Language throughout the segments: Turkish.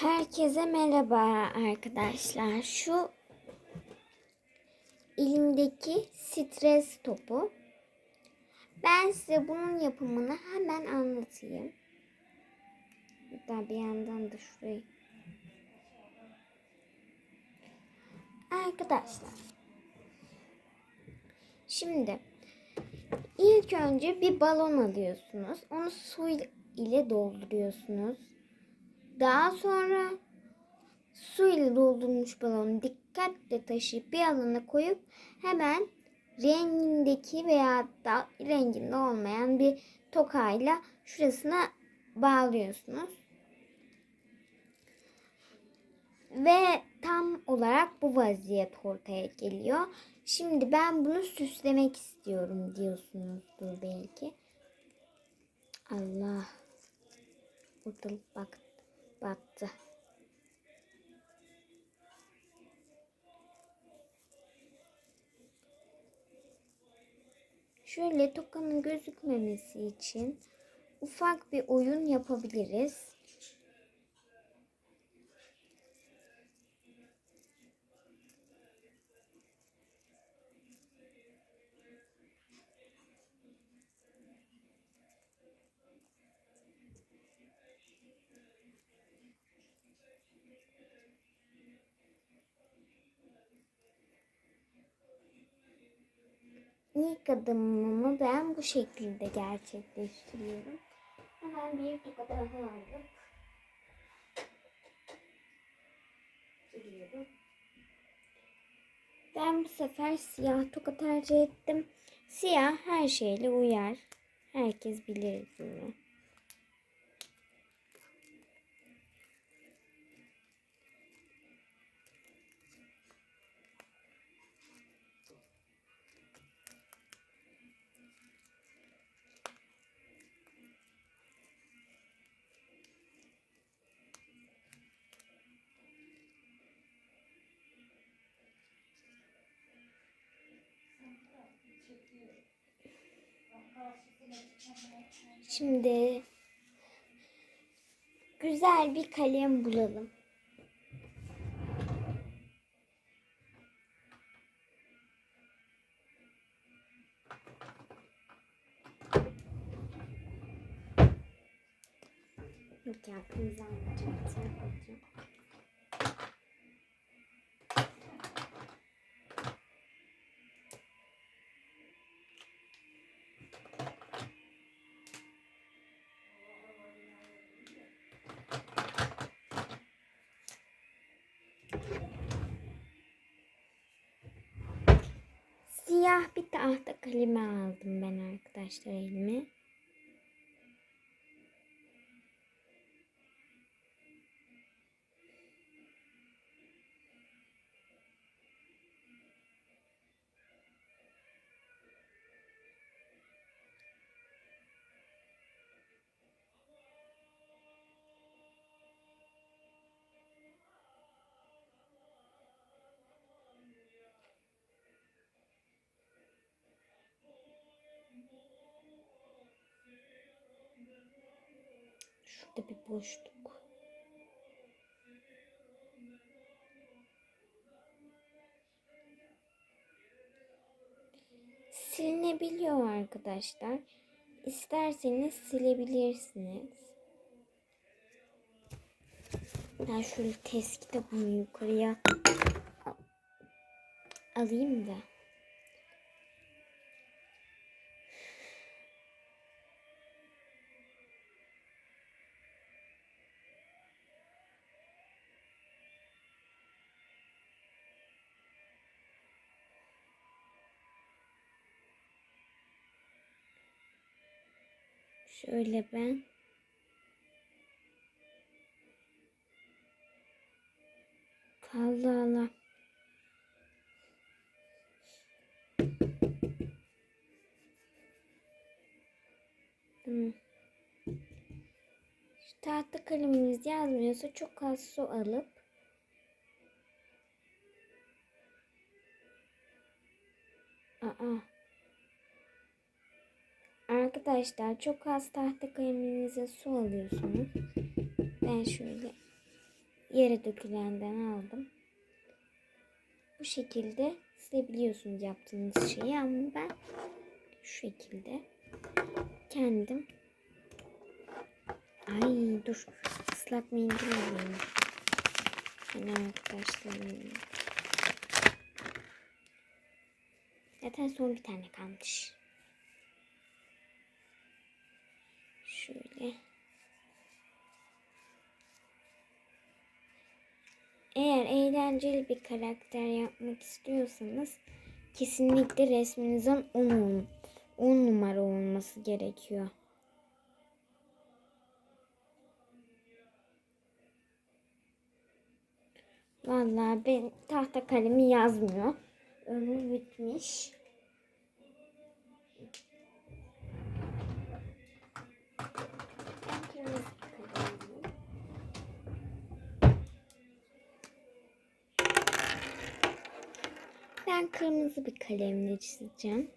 Herkese merhaba arkadaşlar. Şu elimdeki stres topu. Ben size bunun yapımını hemen anlatayım. Hatta bir yandan da şurayı. Arkadaşlar. Şimdi ilk önce bir balon alıyorsunuz. Onu su ile dolduruyorsunuz. Daha sonra su ile doldurulmuş balonu dikkatle taşıyıp bir alana koyup hemen rengindeki veya da renginde olmayan bir tokayla şurasına bağlıyorsunuz. Ve tam olarak bu vaziyet ortaya geliyor. Şimdi ben bunu süslemek istiyorum diyorsunuzdur belki. Allah. Ortalık bak battı. Şöyle tokanın gözükmemesi için ufak bir oyun yapabiliriz. İlk adımımı ben bu şekilde gerçekleştiriyorum. Hemen bir toka daha aldım. Geliyorum. Ben bu sefer siyah toka tercih ettim. Siyah her şeyle uyar. Herkes bilir bunu. Şimdi güzel bir kalem bulalım. Yok ya kırmızı Siyah bir tahta kalemi aldım ben arkadaşlar elime. Şurada bir boşluk. Silinebiliyor arkadaşlar. İsterseniz silebilirsiniz. Ben şöyle test kitabımı yukarıya alayım da. Şöyle ben Allah Allah. Tamam. Şu tahta kaleminiz yazmıyorsa çok az su alıp Aa. Arkadaşlar çok az tahta kaleminize su alıyorsunuz. Ben şöyle yere dökülenden aldım. Bu şekilde silebiliyorsunuz yaptığınız şeyi ama ben şu şekilde kendim Ay dur ıslak mendil alayım. Hani arkadaşlarım. Zaten son bir tane kalmış. Şöyle. Eğer eğlenceli bir karakter yapmak istiyorsanız kesinlikle resminizin 10 10 numara olması gerekiyor. Vallahi ben tahta kalemi yazmıyor. Ömür bitmiş. Ben kırmızı bir kalemle çizeceğim.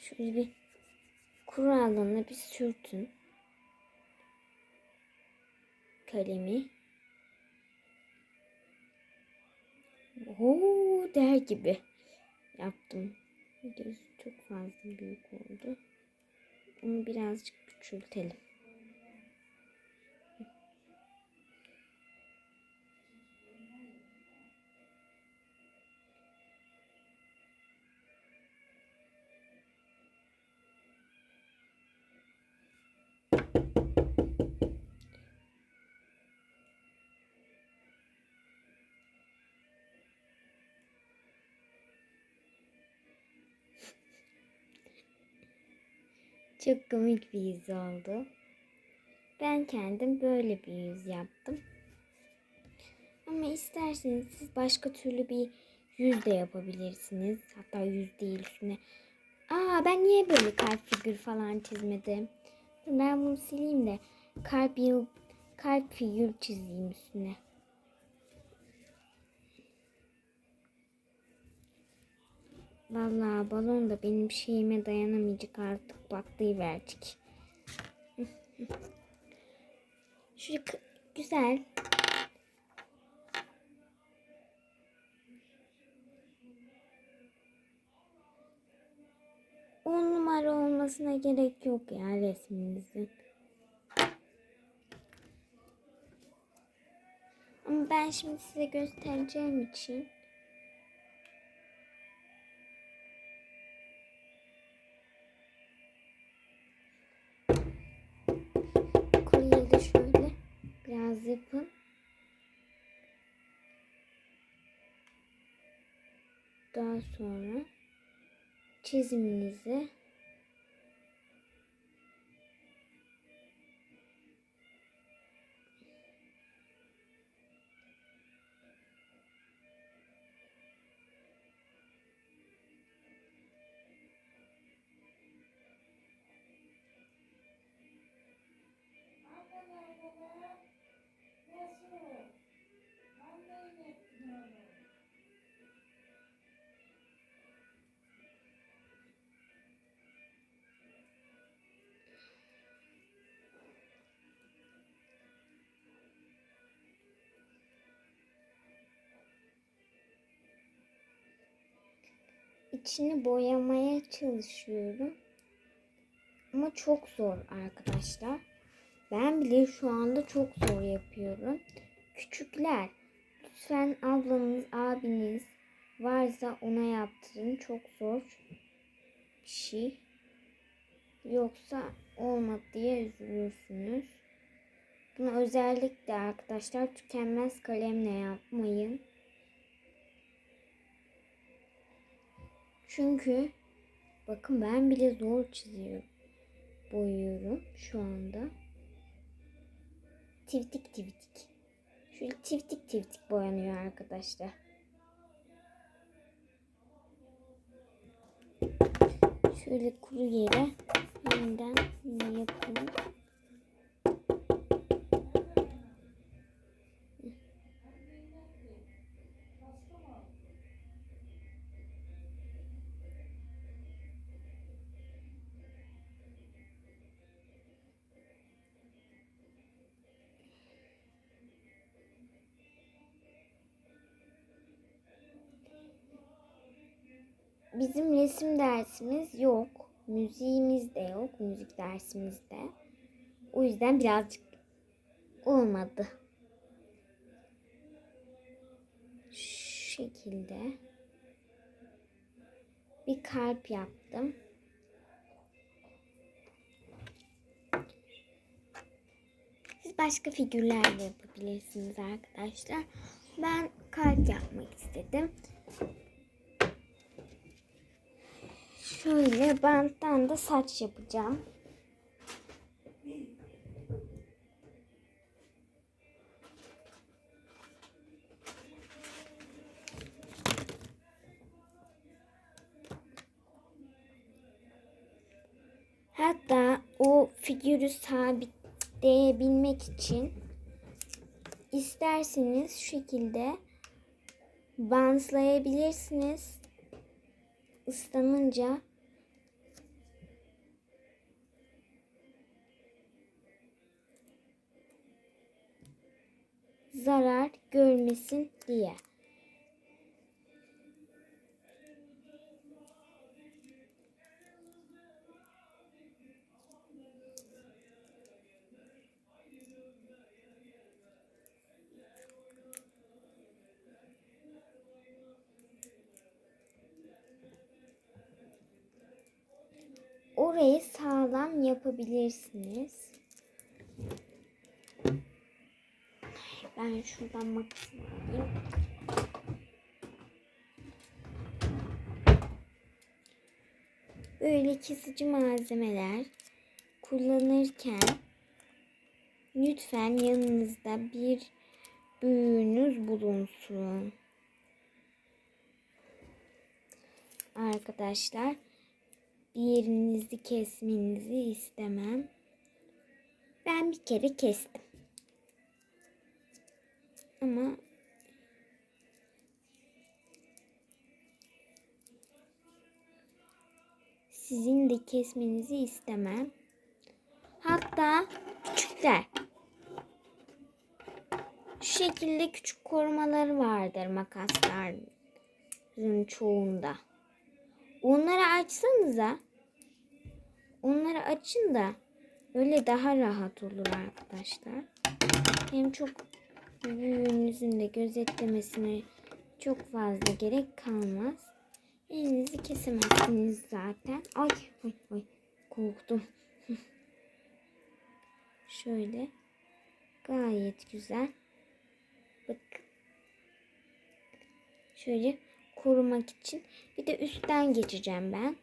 Şöyle bir kuru alana bir sürtün. Kalemi. Oo der gibi yaptım. Göz çok fazla büyük oldu. Onu birazcık küçültelim. Çok komik bir yüz oldu. Ben kendim böyle bir yüz yaptım. Ama isterseniz siz başka türlü bir yüz de yapabilirsiniz. Hatta yüz değil üstüne. Aa ben niye böyle kalp figür falan çizmedim? Ben bunu sileyim de kalp yıl kalp figür çizeyim üstüne. Vallahi balon da benim şeyime dayanamayacak artık patlayıverecek. Şu güzel. On numara olmasına gerek yok ya resminizin. Ama ben şimdi size göstereceğim için biraz yapın. Daha sonra çiziminizi içini boyamaya çalışıyorum. Ama çok zor arkadaşlar. Ben bile şu anda çok zor yapıyorum. Küçükler, lütfen ablanız, abiniz varsa ona yaptırın. Çok zor bir şey. Yoksa olmadı diye üzülürsünüz. Bunu özellikle arkadaşlar tükenmez kalemle yapmayın. Çünkü bakın ben bile zor çiziyorum. Boyuyorum şu anda. Tiftik tiftik. Şöyle tiftik tiftik boyanıyor arkadaşlar. Şöyle kuru yere yeniden yapalım. Bizim resim dersimiz yok. Müziğimiz de yok. Müzik dersimiz de. O yüzden birazcık olmadı. Şu şekilde bir kalp yaptım. Siz başka figürler de yapabilirsiniz arkadaşlar. Ben kalp yapmak istedim. Şöyle banttan da saç yapacağım. Hatta o figürü sabitleyebilmek için isterseniz şu şekilde bantlayabilirsiniz. Islanınca görmesin diye. Orayı sağlam yapabilirsiniz. Ben şuradan makasını alayım. Böyle kesici malzemeler kullanırken lütfen yanınızda bir büyüğünüz bulunsun. Arkadaşlar bir yerinizi kesmenizi istemem. Ben bir kere kestim. Ama sizin de kesmenizi istemem. Hatta küçükler. Şu şekilde küçük korumaları vardır makasların çoğunda. Onları açsanıza. Onları açın da öyle daha rahat olur arkadaşlar. Hem çok büyüğünüzün de gözetlemesine çok fazla gerek kalmaz. Elinizi kesemezsiniz zaten. Ay ay ay korktum. Şöyle gayet güzel. Bakın. Şöyle korumak için bir de üstten geçeceğim ben.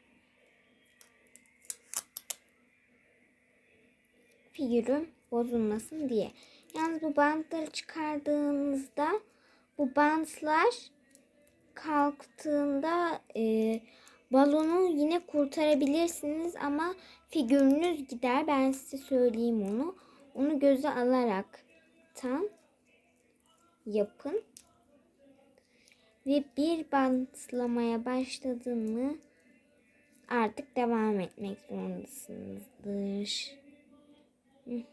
Figürüm bozulmasın diye. Yalnız bu bantları çıkardığınızda bu bantlar kalktığında e, balonu yine kurtarabilirsiniz ama figürünüz gider. Ben size söyleyeyim onu. Onu göze alarak tam yapın. Ve bir bantlamaya başladığımı artık devam etmek zorundasınızdır. Şöyle.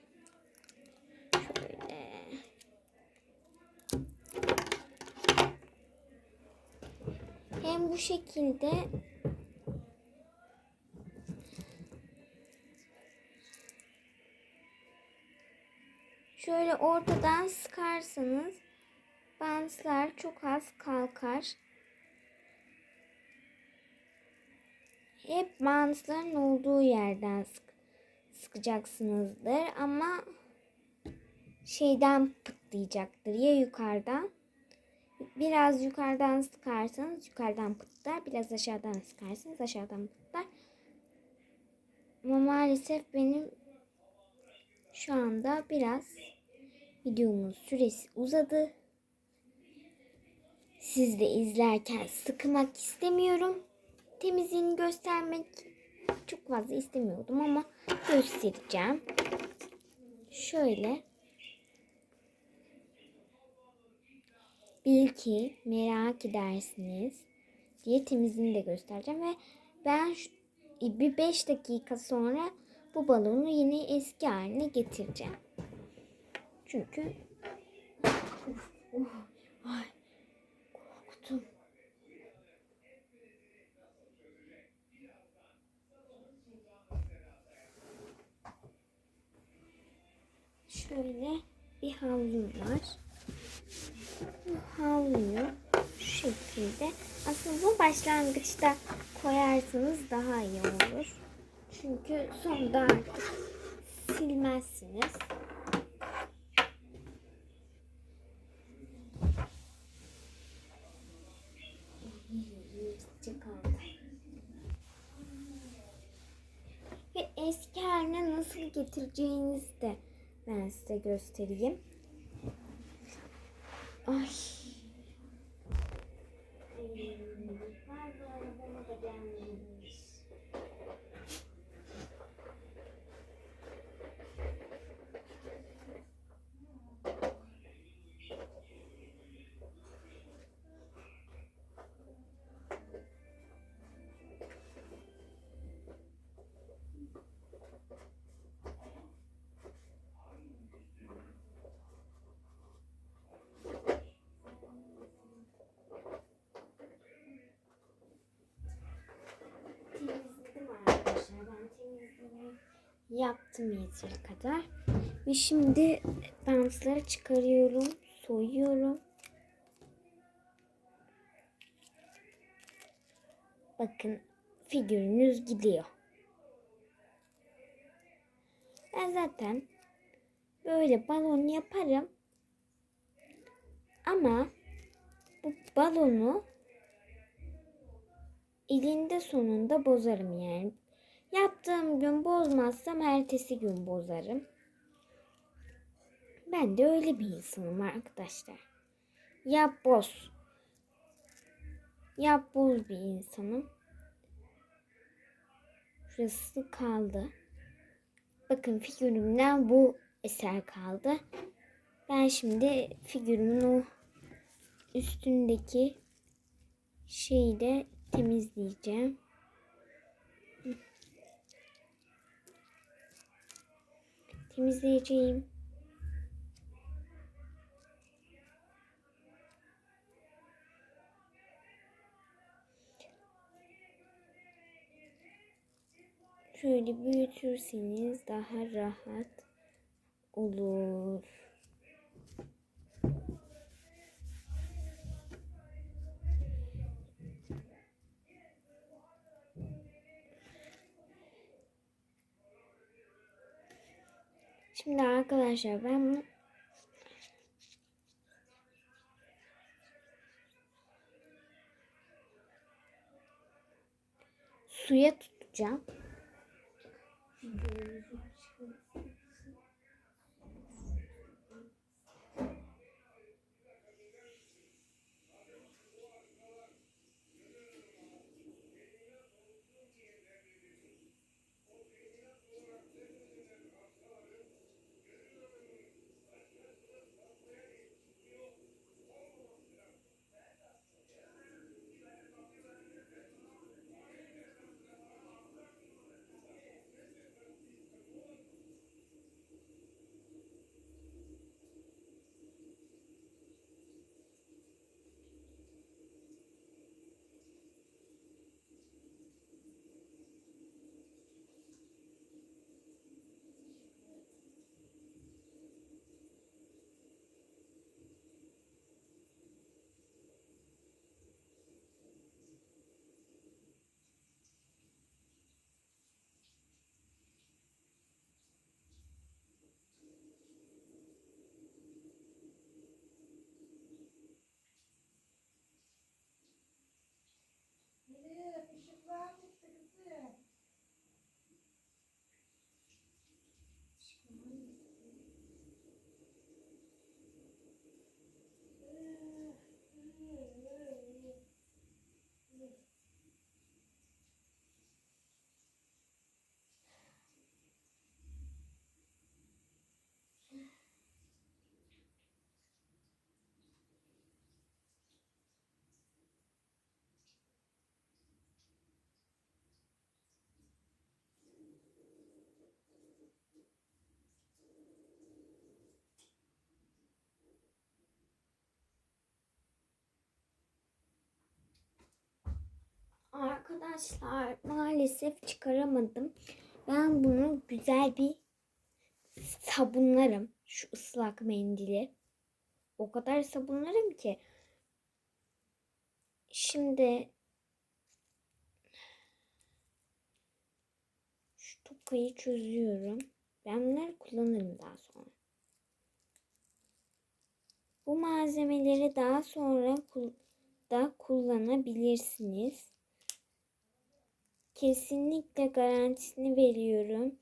Hem bu şekilde şöyle ortadan sıkarsanız bantlar çok az kalkar. Hep bantların olduğu yerden sık sıkacaksınızdır ama şeyden pıtlayacaktır ya yukarıdan biraz yukarıdan sıkarsanız yukarıdan pıtlar biraz aşağıdan sıkarsanız aşağıdan pıtlar ama maalesef benim şu anda biraz videomun süresi uzadı siz de izlerken sıkmak istemiyorum temizliğini göstermek çok fazla istemiyordum ama göstereceğim. Şöyle. bil ki merak edersiniz diye de göstereceğim ve ben bir 5 dakika sonra bu balonu yine eski haline getireceğim. Çünkü of, of, ay, korktum. Şöyle bir havlum var. Havluyu şu şekilde aslında bu başlangıçta koyarsanız daha iyi olur. Çünkü sonunda artık silmezsiniz. Ve eski haline nasıl getireceğinizi de ben size göstereyim. Ay. Yaptım yeteri kadar. Ve şimdi bantları çıkarıyorum, soyuyorum. Bakın figürünüz gidiyor. Ben zaten böyle balon yaparım. Ama bu balonu elinde sonunda bozarım yani. Yaptığım gün bozmazsam ertesi gün bozarım. Ben de öyle bir insanım arkadaşlar. Yap boz. Yap boz bir insanım. Şurası kaldı. Bakın figürümden bu eser kaldı. Ben şimdi figürümün o üstündeki şeyi de temizleyeceğim. Temizleyeceğim. Şöyle büyütürseniz daha rahat olur. Şimdi arkadaşlar ben suya tutacağım. Arkadaşlar maalesef çıkaramadım. Ben bunu güzel bir sabunlarım. şu ıslak mendili. O kadar sabunlarım ki. Şimdi şu tokayı çözüyorum. Ben bunları kullanırım daha sonra. Bu malzemeleri daha sonra da kullanabilirsiniz. Kesinlikle garantisini veriyorum.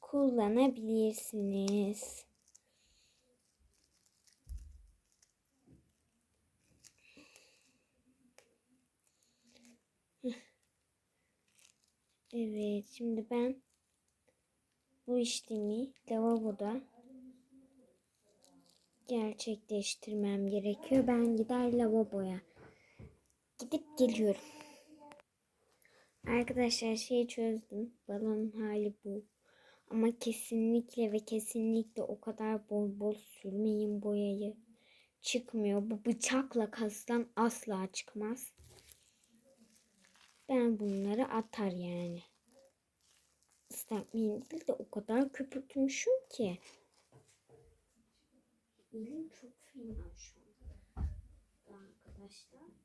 Kullanabilirsiniz. Evet, şimdi ben bu işlemi lavaboda gerçekleştirmem gerekiyor. Ben gider lavaboya gidip geliyorum. Arkadaşlar şeyi çözdüm. Balonun hali bu. Ama kesinlikle ve kesinlikle o kadar bol bol sürmeyin boyayı. Çıkmıyor. Bu bıçakla kastan asla çıkmaz. Ben bunları atar yani. Islak mendil de o kadar köpürtmüşüm ki. Elim çok fena şu an. Arkadaşlar.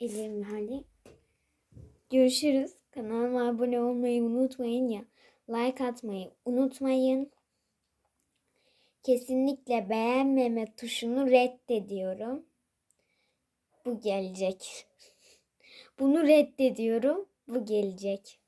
Elim hali. Görüşürüz. Kanalıma abone olmayı unutmayın ya. Like atmayı unutmayın. Kesinlikle beğenmeme tuşunu reddediyorum. Bu gelecek. Bunu reddediyorum. Bu gelecek.